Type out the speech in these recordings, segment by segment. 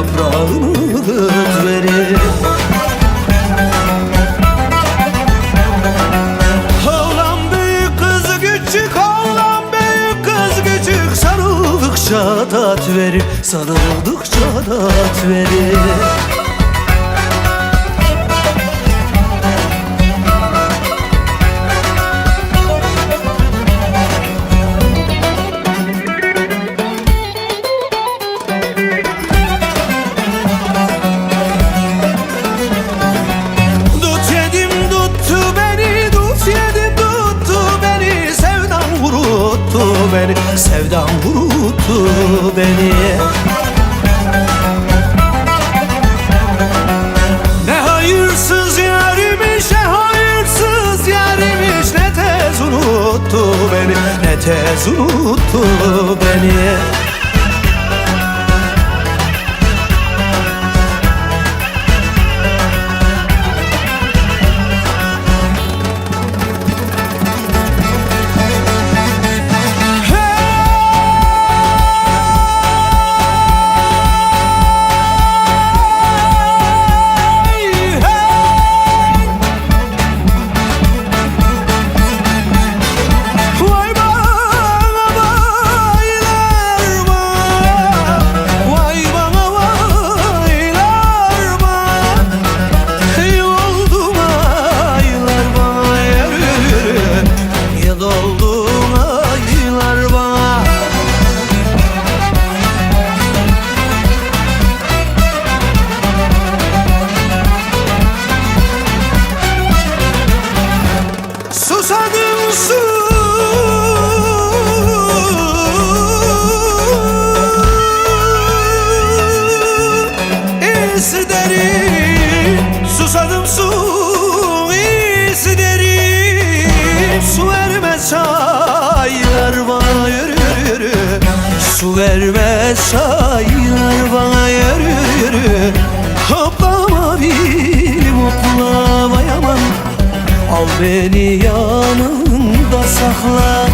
yaprağını verir Oğlan büyük kız küçük Oğlan büyük kız küçük. Sarıldıkça tat verir Sarıldıkça tat verir beni. Ne hayırsız yarimiş Ne hayırsız yarimiş Ne tez unuttu beni Ne tez unuttu beni Susadım su İsterim Susadım su isterim Su vermez çaylar bana yürü yürü Su vermez çaylar bana yürü yürü Al beni yanında sakla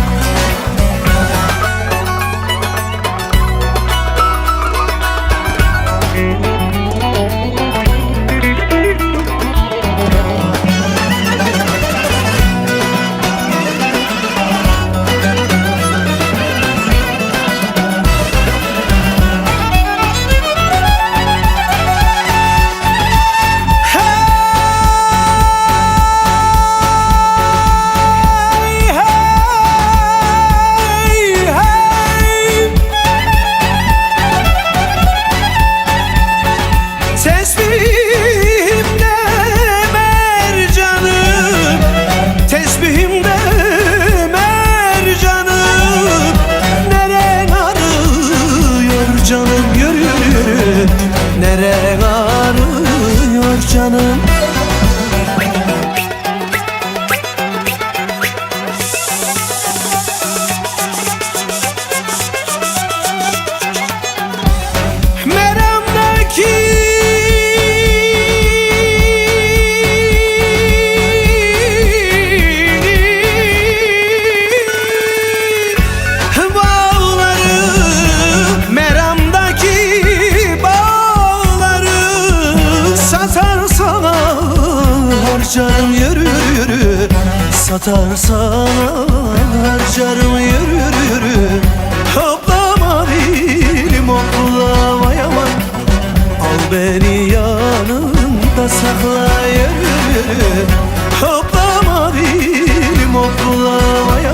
harcarım yürü yürü Satarsan harcarım yürü yürü yürü. Hoplama bilim hoplamayamam Al beni yanında sakla yürü yürü. Hoplama bilim hoplamayamam